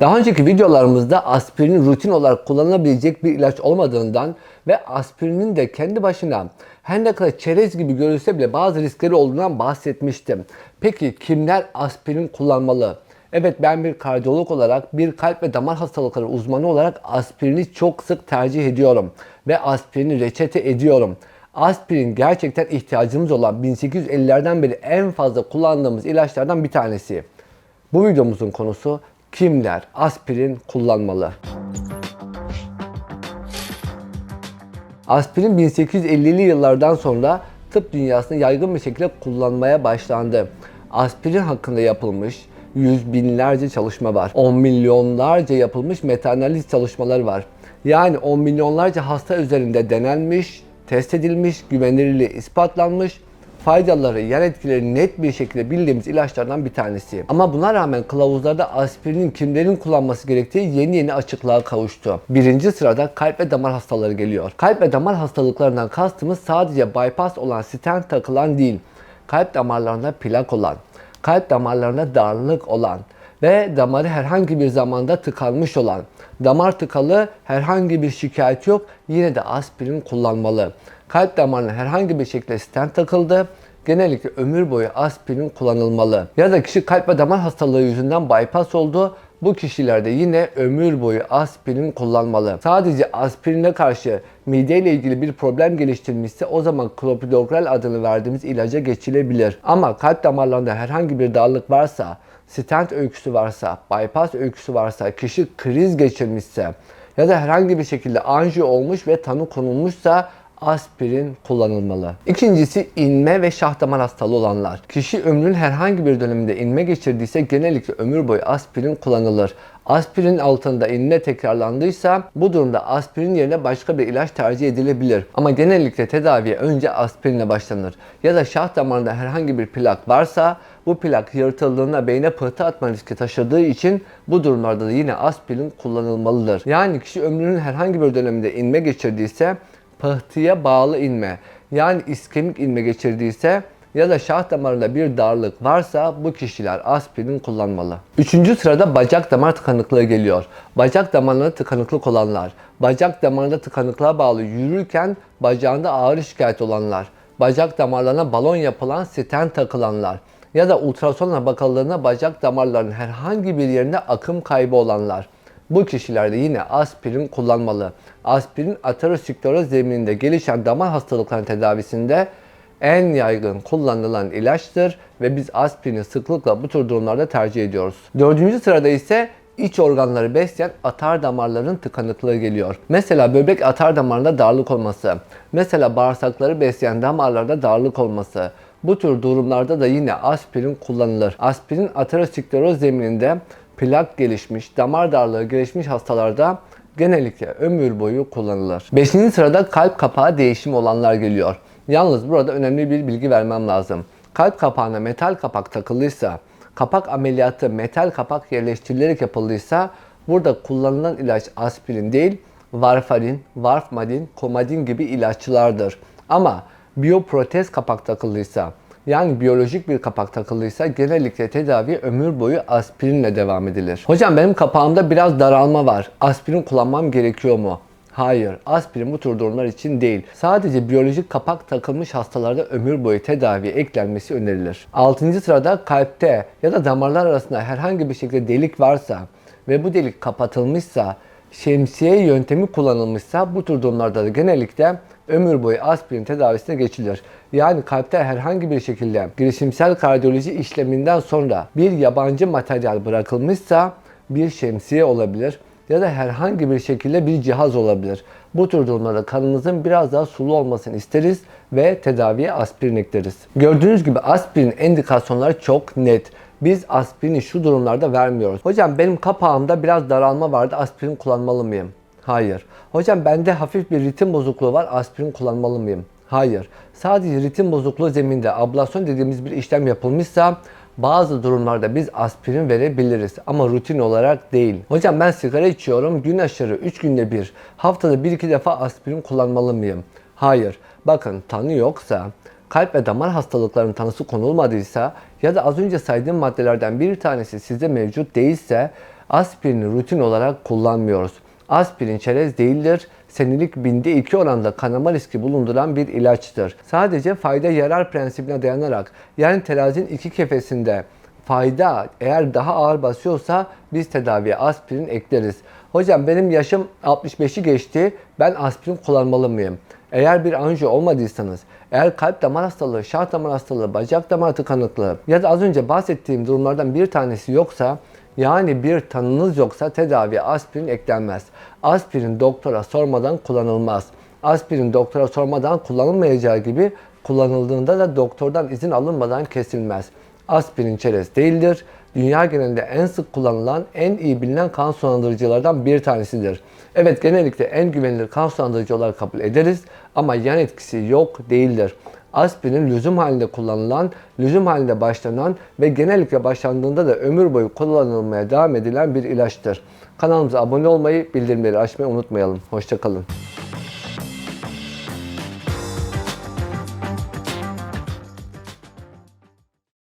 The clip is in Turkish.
Daha önceki videolarımızda aspirin rutin olarak kullanılabilecek bir ilaç olmadığından ve aspirinin de kendi başına her ne kadar çerez gibi görülse bile bazı riskleri olduğundan bahsetmiştim. Peki kimler aspirin kullanmalı? Evet ben bir kardiyolog olarak bir kalp ve damar hastalıkları uzmanı olarak aspirini çok sık tercih ediyorum ve aspirini reçete ediyorum. Aspirin gerçekten ihtiyacımız olan 1850'lerden beri en fazla kullandığımız ilaçlardan bir tanesi. Bu videomuzun konusu kimler aspirin kullanmalı? Aspirin 1850'li yıllardan sonra tıp dünyasında yaygın bir şekilde kullanmaya başlandı. Aspirin hakkında yapılmış yüz binlerce çalışma var. 10 milyonlarca yapılmış metaanaliz çalışmaları var. Yani 10 milyonlarca hasta üzerinde denenmiş, test edilmiş, güvenilirliği ispatlanmış faydaları, yan etkileri net bir şekilde bildiğimiz ilaçlardan bir tanesi. Ama buna rağmen kılavuzlarda aspirinin kimlerin kullanması gerektiği yeni yeni açıklığa kavuştu. Birinci sırada kalp ve damar hastaları geliyor. Kalp ve damar hastalıklarından kastımız sadece bypass olan stent takılan değil, kalp damarlarında plak olan, kalp damarlarında darlık olan ve damarı herhangi bir zamanda tıkanmış olan, damar tıkalı herhangi bir şikayet yok yine de aspirin kullanmalı. Kalp damarına herhangi bir şekilde stent takıldı. Genellikle ömür boyu aspirin kullanılmalı. Ya da kişi kalp ve damar hastalığı yüzünden bypass oldu. Bu kişilerde yine ömür boyu aspirin kullanmalı. Sadece aspirine karşı mideyle ilgili bir problem geliştirmişse o zaman clopidogrel adını verdiğimiz ilaca geçilebilir. Ama kalp damarlarında herhangi bir darlık varsa, stent öyküsü varsa, bypass öyküsü varsa, kişi kriz geçirmişse ya da herhangi bir şekilde anjiyo olmuş ve tanı konulmuşsa aspirin kullanılmalı. İkincisi inme ve şah damar hastalığı olanlar. Kişi ömrünün herhangi bir döneminde inme geçirdiyse genellikle ömür boyu aspirin kullanılır. Aspirin altında inme tekrarlandıysa bu durumda aspirin yerine başka bir ilaç tercih edilebilir. Ama genellikle tedaviye önce aspirinle başlanır. Ya da şah damarında herhangi bir plak varsa bu plak yırtıldığında beyne pıhtı atma riski taşıdığı için bu durumlarda da yine aspirin kullanılmalıdır. Yani kişi ömrünün herhangi bir döneminde inme geçirdiyse pıhtıya bağlı inme yani iskemik inme geçirdiyse ya da şah damarında bir darlık varsa bu kişiler aspirin kullanmalı. Üçüncü sırada bacak damar tıkanıklığı geliyor. Bacak damarlarında tıkanıklık olanlar, bacak damarında tıkanıklığa bağlı yürürken bacağında ağrı şikayet olanlar, bacak damarlarına balon yapılan stent takılanlar ya da ultrasonla bakıldığında bacak damarlarının herhangi bir yerinde akım kaybı olanlar. Bu kişilerde yine aspirin kullanmalı. Aspirin ateroskleroz zemininde gelişen damar hastalıklarının tedavisinde en yaygın kullanılan ilaçtır ve biz aspirini sıklıkla bu tür durumlarda tercih ediyoruz. Dördüncü sırada ise iç organları besleyen atar damarların tıkanıklığı geliyor. Mesela böbrek atar damarında darlık olması, mesela bağırsakları besleyen damarlarda darlık olması, bu tür durumlarda da yine aspirin kullanılır. Aspirin ateroskleroz zemininde plak gelişmiş, damar darlığı gelişmiş hastalarda genellikle ömür boyu kullanılır. Beşinci sırada kalp kapağı değişimi olanlar geliyor. Yalnız burada önemli bir bilgi vermem lazım. Kalp kapağına metal kapak takıldıysa, kapak ameliyatı metal kapak yerleştirilerek yapıldıysa burada kullanılan ilaç aspirin değil, varfarin, varfmadin, komadin gibi ilaçlardır. Ama biyoprotez kapak takıldıysa, yani biyolojik bir kapak takıldıysa genellikle tedavi ömür boyu aspirinle devam edilir. Hocam benim kapağımda biraz daralma var. Aspirin kullanmam gerekiyor mu? Hayır, aspirin bu tür durumlar için değil. Sadece biyolojik kapak takılmış hastalarda ömür boyu tedavi eklenmesi önerilir. 6. sırada kalpte ya da damarlar arasında herhangi bir şekilde delik varsa ve bu delik kapatılmışsa, şemsiye yöntemi kullanılmışsa bu tür durumlarda da genellikle ömür boyu aspirin tedavisine geçilir. Yani kalpte herhangi bir şekilde girişimsel kardiyoloji işleminden sonra bir yabancı materyal bırakılmışsa bir şemsiye olabilir ya da herhangi bir şekilde bir cihaz olabilir. Bu tür durumlarda kanınızın biraz daha sulu olmasını isteriz ve tedaviye aspirin ekleriz. Gördüğünüz gibi aspirin indikasyonları çok net. Biz aspirini şu durumlarda vermiyoruz. Hocam benim kapağımda biraz daralma vardı aspirin kullanmalı mıyım? Hayır. Hocam bende hafif bir ritim bozukluğu var aspirin kullanmalı mıyım? Hayır. Sadece ritim bozukluğu zeminde ablasyon dediğimiz bir işlem yapılmışsa bazı durumlarda biz aspirin verebiliriz ama rutin olarak değil. Hocam ben sigara içiyorum gün aşırı 3 günde bir haftada 1-2 defa aspirin kullanmalı mıyım? Hayır. Bakın tanı yoksa kalp ve damar hastalıklarının tanısı konulmadıysa ya da az önce saydığım maddelerden bir tanesi sizde mevcut değilse Aspirini rutin olarak kullanmıyoruz. Aspirin çerez değildir. Senelik binde 2 oranda kanama riski bulunduran bir ilaçtır. Sadece fayda yarar prensibine dayanarak yani terazinin iki kefesinde fayda eğer daha ağır basıyorsa biz tedaviye aspirin ekleriz. Hocam benim yaşım 65'i geçti. Ben aspirin kullanmalı mıyım? Eğer bir anjiyo olmadıysanız, eğer kalp damar hastalığı, şah damar hastalığı, bacak damar tıkanıklığı ya da az önce bahsettiğim durumlardan bir tanesi yoksa yani bir tanınız yoksa tedaviye aspirin eklenmez. Aspirin doktora sormadan kullanılmaz. Aspirin doktora sormadan kullanılmayacağı gibi kullanıldığında da doktordan izin alınmadan kesilmez. Aspirin çerez değildir. Dünya genelinde en sık kullanılan, en iyi bilinen kan sulandırıcılardan bir tanesidir. Evet genellikle en güvenilir kan sulandırıcı olarak kabul ederiz ama yan etkisi yok değildir. Aspirin lüzum halinde kullanılan, lüzum halinde başlanan ve genellikle başlandığında da ömür boyu kullanılmaya devam edilen bir ilaçtır. Kanalımıza abone olmayı, bildirimleri açmayı unutmayalım. Hoşçakalın.